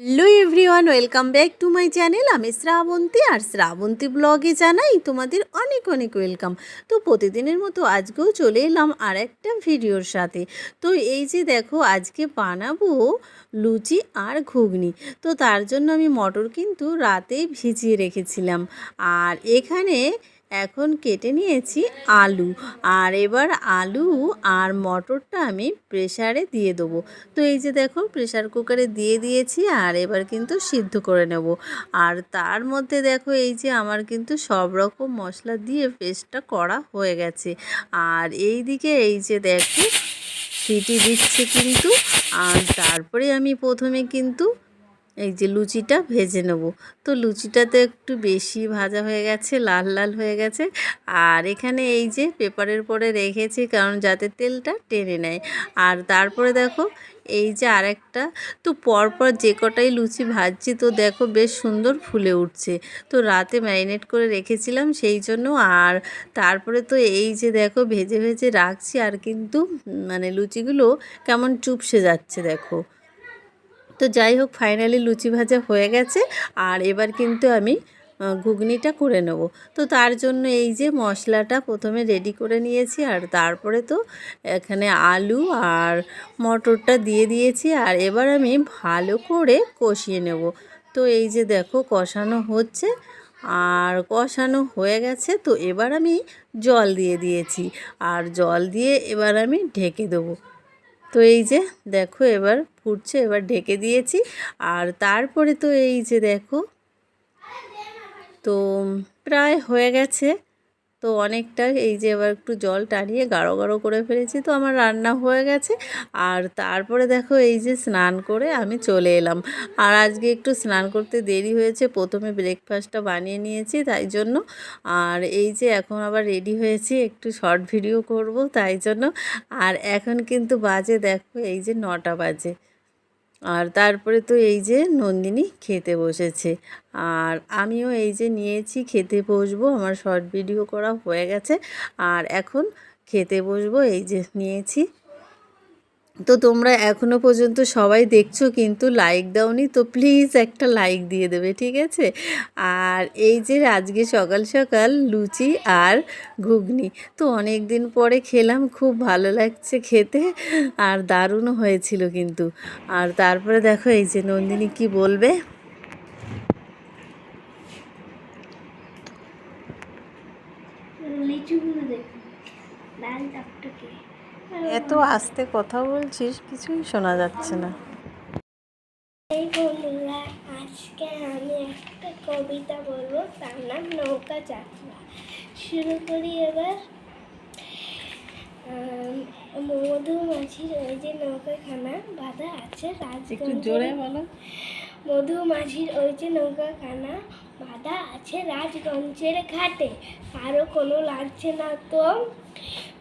Hello everyone welcome back to my channel আমি শ্রাবন্তী আর শ্রাবন্তী ব্লগে জানাই তোমাদের অনেক অনেক ওয়েলকাম তো প্রতিদিনের মতো আজকেও চলে এলাম আর একটা ভিডিওর সাথে। তো এই যে দেখো, আজকে বানাবো লুচি আর ঘুগনি। তো তার জন্য আমি মটর কিন্তু রাতে ভিজিয়ে রেখেছিলাম। আর এখানে এখন কেটে নিয়েছি আলু। আর এবার আলু আর মটরটা আমি প্রেসারে দিয়ে দেবো। তো এই যে দেখো, প্রেসার কুকারে দিয়ে দিয়েছি আর এবার কিন্তু সিদ্ধ করে নেব। আর তার মধ্যে দেখো, এই যে আমার কিন্তু সব রকম মশলা দিয়ে পেস্টটা করা হয়ে গেছে। আর এই দিকে এই যে দেখো, সিটি দিচ্ছে কিন্তু। আর তারপরে আমি প্রথমে কিন্তু এই যে লুচিটা ভেজে নেব। তো লুচিটা তো একটু বেশি ভাজা হয়ে গেছে, লাল লাল হয়ে গেছে। আর এখানে এই যে পেপারের পরে রেখেছি কারণ যাতে তেলটা টেনে নেয়। আর তারপরে দেখো এই যে আরেকটা, তো পরপর যে কটাই লুচি ভাজছি তো দেখো বেশ সুন্দর ফুলে উঠছে। তো রাতে ম্যারিনেট করে রেখেছিলাম সেই জন্য। আর তারপরে তো এই যে দেখো ভেজে ভেজে রাখছি আর কিন্তু মানে লুচিগুলো কেমন চুপসে যাচ্ছে দেখো। তো যাই হোক ফাইনালি লুচি ভাজা হয়ে গেছে। আর এবার কিন্তু আমি ঘুগনিটা করে নেব। তো তার জন্য এই যে মশলাটা প্রথমে রেডি করে নিয়েছি, আর তারপরে তো এখানে আলু আর মটরটা দিয়ে দিয়েছি। আর এবার আমি ভালো করে কষিয়ে নেব। তো এই যে দেখো, কষানো হচ্ছে। আর কষানো হয়ে গেছে, তো এবার আমি জল দিয়ে দিয়েছি। আর জল দিয়ে এবার আমি ঢেকে দেবো। তো এই যে দেখো এবার ফুটছে, এবার ঢেকে দিয়েছি। আর তারপরে তো এই যে দেখো, তো প্রায় হয়ে গেছে। তো অনেকটা এই যে এবার একটু জল টানিয়ে গাঢ় গাঢ় করে ফেলেছি, তো আমার রান্না হয়ে গেছে। আর তারপরে দেখো এই যে স্নান করে আমি চলে এলাম। আর আজকে একটু স্নান করতে দেরি হয়েছে, প্রথমে ব্রেকফাস্টটা বানিয়ে নিয়েছি তাই জন্য। আর এই যে এখন আবার রেডি হয়েছি, একটু শর্ট ভিডিও করব তাই জন্য। আর এখন কিন্তু বাজে দেখো এই যে নটা বাজে। আর তারপরে তো এই যে নন্দিনী খেতে বসেছে। আর আমিও এই যে নিয়েছি, খেতে বসবো, আমার শর্ট ভিডিও করা হয়ে গেছে। আর এখন খেতে বসবো, এই যে নিয়েছি। তো তোমরা এখনও পর্যন্ত সবাই দেখছ, কিন্তু লাইক দাওনি, তো প্লিজ একটা লাইক দিয়ে দেবে, ঠিক আছে? আর এই যে আজকে সকাল সকাল লুচি আর ঘুগনি, তো অনেক দিন পরে খেলাম, খুব ভালো লাগছে খেতে, আর দারুণও হয়েছিল কিন্তু। আর তারপরে দেখো এই যে নন্দিনী কি বলবে? লাল এত আস্তে কথা বলছিস কিছুই শোনা যাচ্ছে না। এই বন্ধুরা আজকে আমি একটা কবিতা বলব তার নাম নৌকা যাত্রা। শুরু করি এবার। মধুমাছির ওই যে নৌকাখানা বাঁধা আছে রাজগঞ্জের। বলো। মধুমাছির ওই যে নৌকাখানা বাঁধা আছে রাজগঞ্জের ঘাটে। কারও কোনো লাগছে না তো?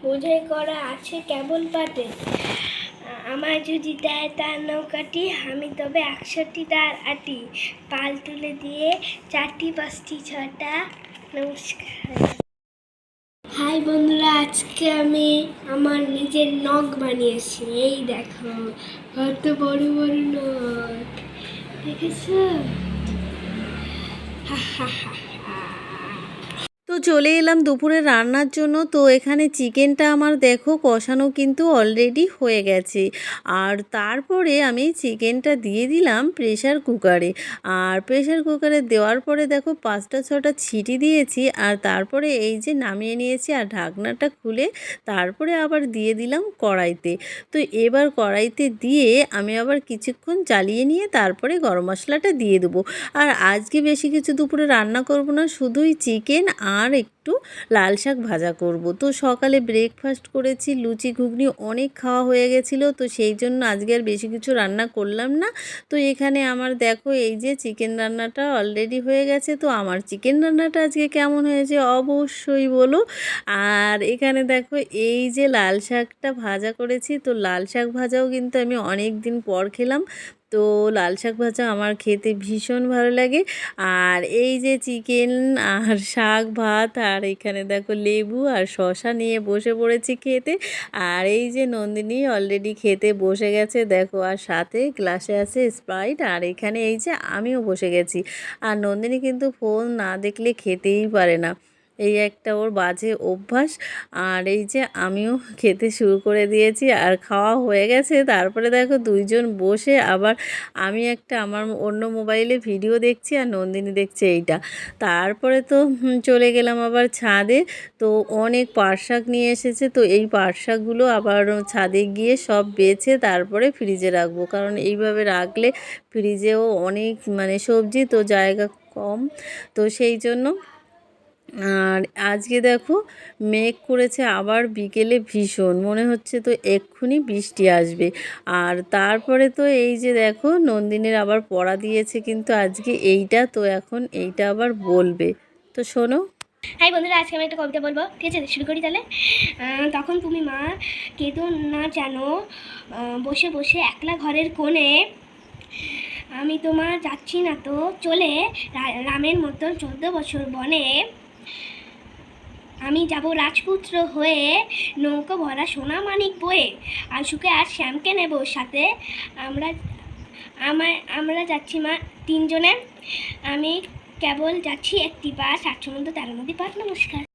বোঝাই করা আছে কেবল আ- আমার যদি দেয় তার নৌকাটি, আমি তবে একশোটি তার আটি। পাল তুলে দিয়ে চারটি, পাঁচটি ছটা নমস্কার। হাই বন্ধুরা, আজকে আমি আমার নিজের নখ বানিয়েছি। এই দেখো, কত বড় বড় নখ। দেখেছ? হা হা হা হা। চলে এলাম দুপুরে রান্নার জন্য। তো এখানে চিকেনটা আমার দেখো কষানো কিন্তু অলরেডি হয়ে গেছে। আর তারপরে আমি চিকেনটা দিয়ে দিলাম প্রেশার কুকারে আর প্রেশার কুকারে দেওয়ার পরে দেখো পাঁচটা, ছটা ছিটি দিয়েছি। আর তারপরে এই যে নামিয়ে নিয়েছি আর ঢাকনাটা খুলে তারপরে আবার দিয়ে দিলাম কড়াইতে। তো এবার কড়াইতে দিয়ে আমি আবার কিছুক্ষণ চালিয়ে নিয়ে তারপরে গরম মশলাটা দিয়ে দেবো। আর আজকে বেশি কিছু দুপুরে রান্না করব না, শুধুই চিকেন আর একটু লাল শাক ভাজা করব। তো সকালে ব্রেকফাস্ট করেছি, লুচি, ঘুগনি অনেক খাওয়া হয়ে গেছিল, তো সেই জন্য আজকে আর বেশি কিছু রান্না করলাম না। তো এখানে আমার দেখো এই যে চিকেন রান্নাটা অলরেডি হয়ে গেছে, তো আমার চিকেন রান্নাটা আজকে কেমন হয়েছে অবশ্যই বলো। আর এখানে দেখো এই যে লাল শাকটা ভাজা করেছি, তো লাল শাক ভাজাও কিন্তু আমি অনেক দিন পর খেলাম তো লাল শাক ভাজা আমার খেতে ভীষণ ভালো লাগে। আর এই যে চিকেন আর শাক ভাত আর এখানে দেখো লেবু আর শশা নিয়ে বসে পড়েছি খেতে। আর এই যে নন্দিনী অলরেডি খেতে বসে গেছে দেখো আর সাথে গ্লাসে আছে স্প্রাইট আর এখানে এই যে আমিও বসে গেছি। আর নন্দিনী কিন্তু ফোন না দেখলে খেতেই পারে না। এই একটা ওর বাজে অভ্যাস। আর এই যে আমিও খেতে শুরু করে দিয়েছি আর খাওয়া হয়ে গেছে। তারপরে দেখো দুইজন বসে আবার আমি একটা আমার অন্য মোবাইলে ভিডিও দেখছি আর নন্দিনী দেখছে এইটা। তারপরে তো চলে গেলাম আবার ছাদে। তো অনেক পাট শাক নিয়ে এসেছে। তো এই পাট শাকগুলো আবার ছাদে গিয়ে সব বেছে তারপরে ফ্রিজে রাখব। কারণ এইভাবে রাখলে ফ্রিজেও অনেক মানে সবজি তো জায়গা কম। তো সেই জন্য আর আজকে দেখো মেঘ করেছে আবার বিকেলে ভীষণ। মনে হচ্ছে তো এক্ষুনি বৃষ্টি আসবে। আর তারপরে তো এই যে দেখো নন্দিনীর আবার পড়া দিয়েছে কিন্তু আজকে এইটা, তো এখন এইটা আবার বলবে। তো শোনো। হাই বন্ধুরা, আজকে আমি একটা কবিতা বলব। ঠিক আছে, শুরু করি তাহলে। তখন তুমি মা কেঁদো না জানো বসে বসে একলা ঘরের কোণে, আমি তোমার যাচ্ছি না তো, চলে রামের মতন চোদ্দ বছর বনে। আমি যাব রাজপুত্র হয়ে নৌকো ভরা সোনা মানিক বয়ে। আশুকে আর শ্যামকে নেব সাথে। আমরা আমার আমরা যাচ্ছি মা তিনজনে। আমি কেবল যাচ্ছি একটি বাস। আট সমুদ্র তেরো নদী পাঠ নমস্কার।